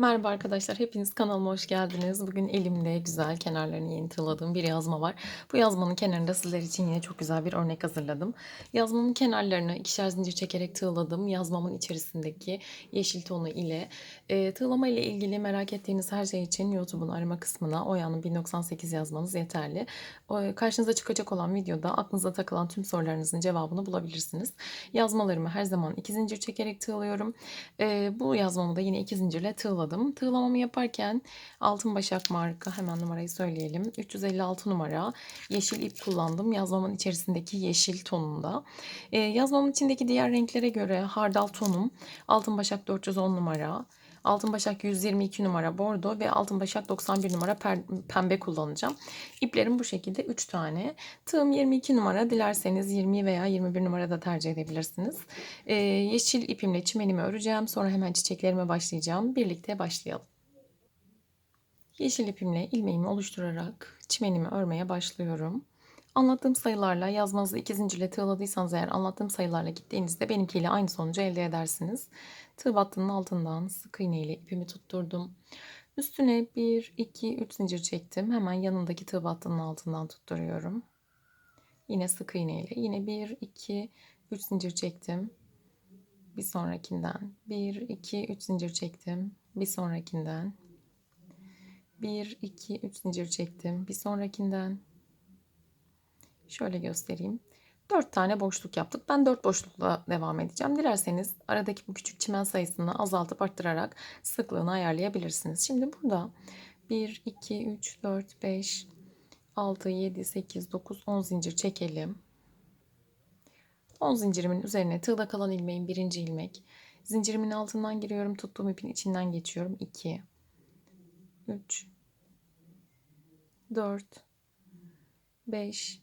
Merhaba arkadaşlar, hepiniz kanalıma hoş geldiniz. Bugün elimde güzel kenarlarını yeni tığladığım bir yazma var. Bu yazmanın kenarında sizler için yine çok güzel bir örnek hazırladım. Yazmamın kenarlarını ikişer zincir çekerek tığladım. Yazmamın içerisindeki yeşil tonu ile e, tığlama ile ilgili merak ettiğiniz her şey için YouTube'un arama kısmına Oya'nın 1098 yazmanız yeterli. O, karşınıza çıkacak olan videoda aklınıza takılan tüm sorularınızın cevabını bulabilirsiniz. Yazmalarımı her zaman iki zincir çekerek tığlıyorum. E, bu yazmamı da yine iki zincirle tığladım tığladım. Tığlamamı yaparken altın başak marka hemen numarayı söyleyelim. 356 numara yeşil ip kullandım. Yazmamın içerisindeki yeşil tonunda. Ee, yazmamın içindeki diğer renklere göre hardal tonum altın başak 410 numara. Altın başak 122 numara bordo ve altın başak 91 numara pembe kullanacağım. İplerim bu şekilde 3 tane. Tığım 22 numara. Dilerseniz 20 veya 21 numara da tercih edebilirsiniz. Ee, yeşil ipimle çimenimi öreceğim. Sonra hemen çiçeklerime başlayacağım. Birlikte başlayalım. Yeşil ipimle ilmeğimi oluşturarak çimenimi örmeye başlıyorum. Anlattığım sayılarla yazmanızı iki zincirle tığladıysanız eğer anlattığım sayılarla gittiğinizde benimkiyle aynı sonucu elde edersiniz. Tığ battının altından sık iğne ile ipimi tutturdum. Üstüne 1, 2, 3 zincir çektim. Hemen yanındaki tığ battının altından tutturuyorum. Yine sık iğne ile yine 1, 2, 3 zincir çektim. Bir sonrakinden 1, 2, 3 zincir çektim. Bir sonrakinden 1, 2, 3 zincir çektim. Bir sonrakinden Şöyle göstereyim. 4 tane boşluk yaptık. Ben 4 boşlukla devam edeceğim. Dilerseniz aradaki bu küçük çimen sayısını azaltıp arttırarak sıklığını ayarlayabilirsiniz. Şimdi burada 1, 2, 3, 4, 5, 6, 7, 8, 9, 10 zincir çekelim. 10 zincirimin üzerine tığda kalan ilmeğin birinci ilmek. Zincirimin altından giriyorum. Tuttuğum ipin içinden geçiyorum. 2, 3, 4, 5,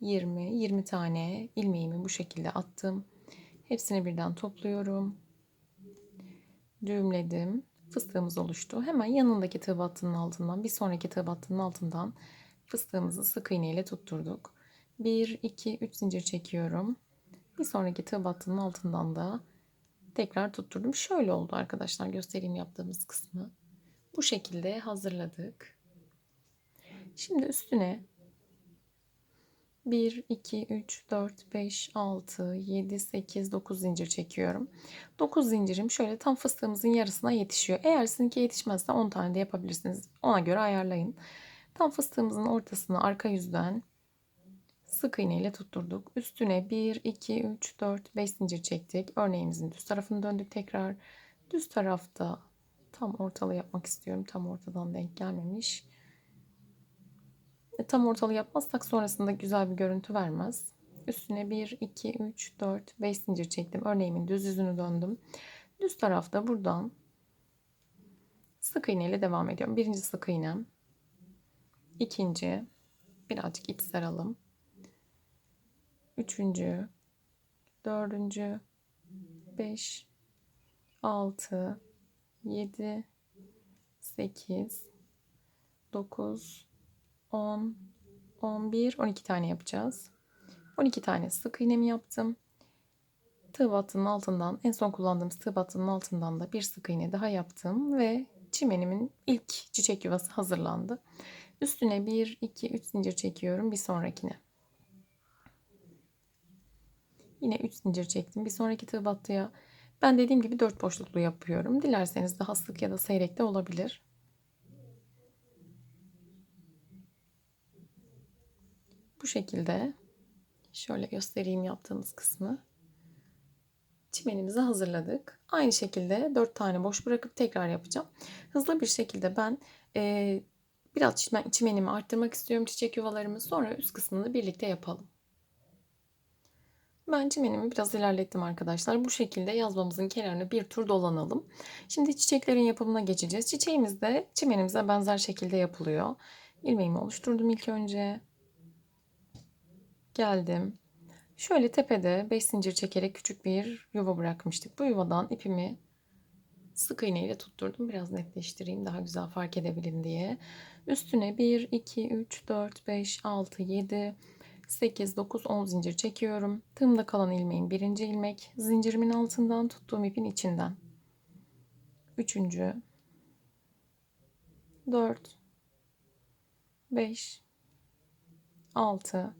20, 20 tane ilmeğimi bu şekilde attım. Hepsini birden topluyorum. Düğümledim. Fıstığımız oluştu. Hemen yanındaki tığ altından bir sonraki tığ altından fıstığımızı sık iğne ile tutturduk. 1, 2, 3 zincir çekiyorum. Bir sonraki tığ altından da tekrar tutturdum. Şöyle oldu arkadaşlar göstereyim yaptığımız kısmı. Bu şekilde hazırladık. Şimdi üstüne 1, 2, 3, 4, 5, 6, 7, 8, 9 zincir çekiyorum. 9 zincirim şöyle tam fıstığımızın yarısına yetişiyor. Eğer sizinki yetişmezse 10 tane de yapabilirsiniz. Ona göre ayarlayın. Tam fıstığımızın ortasını arka yüzden sık iğne ile tutturduk. Üstüne 1, 2, 3, 4, 5 zincir çektik. Örneğimizin düz tarafını döndük tekrar. Düz tarafta tam ortalı yapmak istiyorum. Tam ortadan denk gelmemiş. E, tam ortalı yapmazsak sonrasında güzel bir görüntü vermez. Üstüne 1, 2, 3, 4, 5 zincir çektim. Örneğimin düz yüzünü döndüm. Düz tarafta buradan sık iğne ile devam ediyorum. Birinci sık iğnem. ikinci birazcık ip saralım. Üçüncü, dördüncü, beş, altı, yedi, sekiz, dokuz, 10, 11, 12 tane yapacağız. 12 tane sık iğnemi yaptım. Tığ battının altından en son kullandığımız tığ battının altından da bir sık iğne daha yaptım ve çimenimin ilk çiçek yuvası hazırlandı. Üstüne 1, 2, 3 zincir çekiyorum bir sonrakine. Yine 3 zincir çektim. Bir sonraki tığ battıya ben dediğim gibi 4 boşluklu yapıyorum. Dilerseniz daha sık ya da seyrek de olabilir. Bu şekilde şöyle göstereyim yaptığımız kısmı. Çimenimizi hazırladık. Aynı şekilde 4 tane boş bırakıp tekrar yapacağım. Hızlı bir şekilde ben e, biraz çimen, çimenimi arttırmak istiyorum çiçek yuvalarımı. Sonra üst kısmını birlikte yapalım. Ben çimenimi biraz ilerlettim arkadaşlar. Bu şekilde yazmamızın kenarını bir tur dolanalım. Şimdi çiçeklerin yapımına geçeceğiz. Çiçeğimiz de çimenimize benzer şekilde yapılıyor. İlmeğimi oluşturdum ilk önce. Geldim. Şöyle tepede 5 zincir çekerek küçük bir yuva bırakmıştık. Bu yuvadan ipimi sık iğne ile tutturdum. Biraz netleştireyim daha güzel fark edebilin diye. Üstüne 1, 2, 3, 4, 5, 6, 7, 8, 9, 10 zincir çekiyorum. Tığımda kalan ilmeğin birinci ilmek. Zincirimin altından tuttuğum ipin içinden. Üçüncü. 4, 5, 6,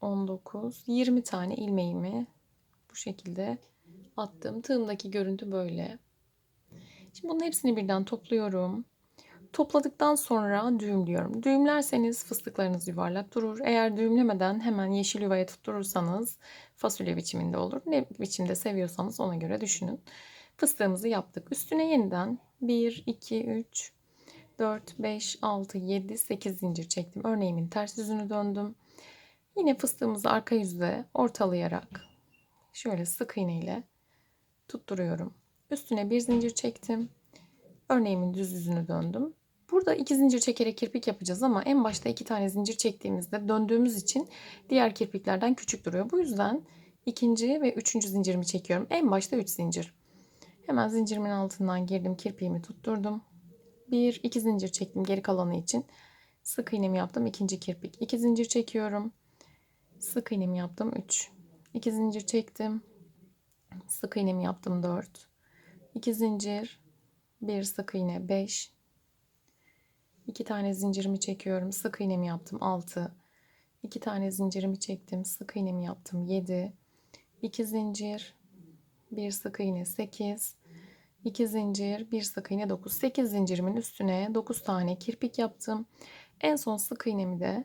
19, 20 tane ilmeğimi bu şekilde attım. Tığımdaki görüntü böyle. Şimdi bunun hepsini birden topluyorum. Topladıktan sonra düğümlüyorum. Düğümlerseniz fıstıklarınız yuvarlak durur. Eğer düğümlemeden hemen yeşil yuvaya tutturursanız fasulye biçiminde olur. Ne biçimde seviyorsanız ona göre düşünün. Fıstığımızı yaptık. Üstüne yeniden 1, 2, 3, 4, 5, 6, 7, 8 zincir çektim. Örneğimin ters yüzünü döndüm. Yine fıstığımızı arka yüzde ortalayarak şöyle sık iğne ile tutturuyorum. Üstüne bir zincir çektim. Örneğimin düz yüzünü döndüm. Burada iki zincir çekerek kirpik yapacağız ama en başta iki tane zincir çektiğimizde döndüğümüz için diğer kirpiklerden küçük duruyor. Bu yüzden ikinci ve üçüncü zincirimi çekiyorum. En başta üç zincir. Hemen zincirimin altından girdim. Kirpiğimi tutturdum. Bir, iki zincir çektim geri kalanı için. Sık iğnemi yaptım. ikinci kirpik. İki zincir çekiyorum. Sık iğnemi yaptım. Üç. İki zincir çektim. Sık iğnemi yaptım. Dört. İki zincir. Bir sık iğne. Beş. İki tane zincirimi çekiyorum. Sık iğnemi yaptım. Altı. İki tane zincirimi çektim. Sık iğnemi yaptım. Yedi. İki zincir. Bir sık iğne. Sekiz. 2 zincir, bir sık iğne 9. 8 zincirimin üstüne 9 tane kirpik yaptım. En son sık iğnemi de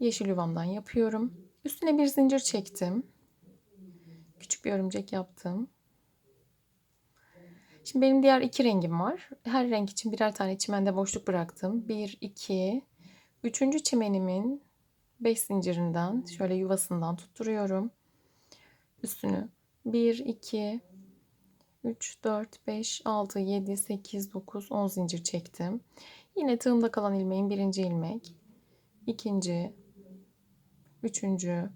yeşil yuvamdan yapıyorum. Üstüne bir zincir çektim. Küçük bir örümcek yaptım. Şimdi benim diğer iki rengim var. Her renk için birer tane çimende boşluk bıraktım. 1, 2, 3. çimenimin 5 zincirinden şöyle yuvasından tutturuyorum. Üstünü 1, 2, 3, 4, 5, 6, 7, 8, 9, 10 zincir çektim. Yine tığımda kalan ilmeğin birinci ilmek, ikinci, üçüncü,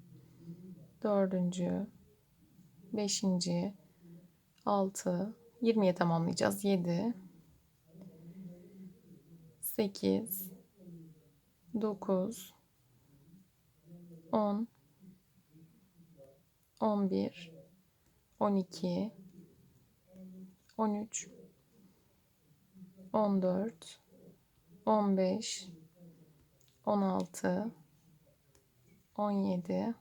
dördüncü, beşinci, altı, 20'ye tamamlayacağız. 7, 8, 9, 10, 11, 12, 13 14 15 16 17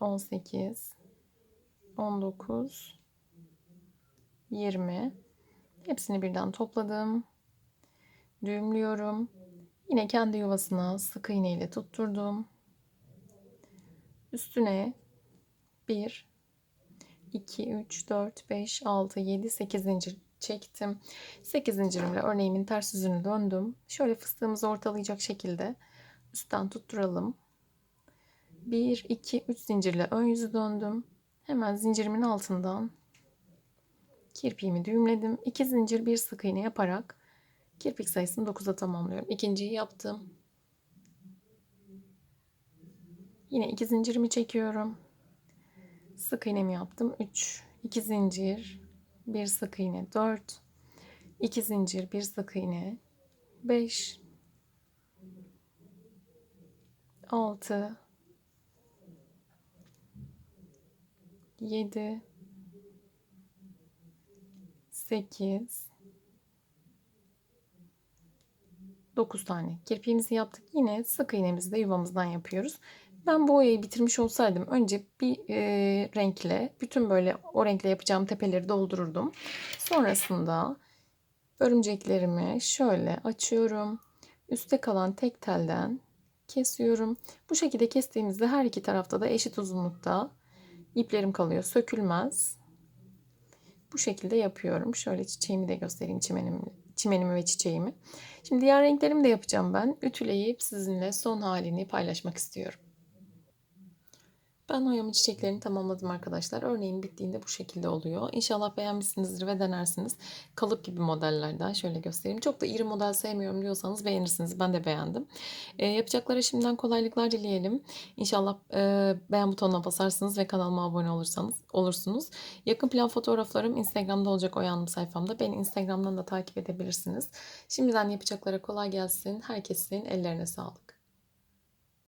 18 19 20 hepsini birden topladım düğümlüyorum yine kendi yuvasına sık iğne ile tutturdum üstüne bir 2, 3, 4, 5, 6, 7, 8 zincir çektim. 8 zincirimle örneğimin ters yüzünü döndüm. Şöyle fıstığımızı ortalayacak şekilde üstten tutturalım. 1, 2, 3 zincirle ön yüzü döndüm. Hemen zincirimin altından kirpiğimi düğümledim. 2 zincir bir sık iğne yaparak kirpik sayısını 9'a tamamlıyorum. İkinciyi yaptım. Yine 2 zincirimi çekiyorum sık iğnemi yaptım 3 2 zincir bir sık iğne 4 2 zincir bir sık iğne 5 6 7 8 9 tane kirpiğimizi yaptık. Yine sık iğnemizi de yuvamızdan yapıyoruz. Ben bu boyayı bitirmiş olsaydım önce bir e, renkle bütün böyle o renkle yapacağım tepeleri doldururdum. Sonrasında örümceklerimi şöyle açıyorum. Üste kalan tek telden kesiyorum. Bu şekilde kestiğimizde her iki tarafta da eşit uzunlukta iplerim kalıyor. Sökülmez. Bu şekilde yapıyorum. Şöyle çiçeğimi de göstereyim çimenimi, çimenimi ve çiçeğimi. Şimdi diğer renklerimi de yapacağım ben. Ütüleyip sizinle son halini paylaşmak istiyorum. Ben oyamı çiçeklerini tamamladım arkadaşlar. Örneğin bittiğinde bu şekilde oluyor. İnşallah beğenmişsinizdir ve denersiniz. Kalıp gibi modellerden şöyle göstereyim. Çok da iri model sevmiyorum diyorsanız beğenirsiniz. Ben de beğendim. E, yapacaklara şimdiden kolaylıklar dileyelim. İnşallah e, beğen butonuna basarsınız ve kanalıma abone olursanız olursunuz. Yakın plan fotoğraflarım Instagram'da olacak Oyandım sayfamda. Beni Instagram'dan da takip edebilirsiniz. Şimdiden yapacaklara kolay gelsin. Herkesin ellerine sağlık.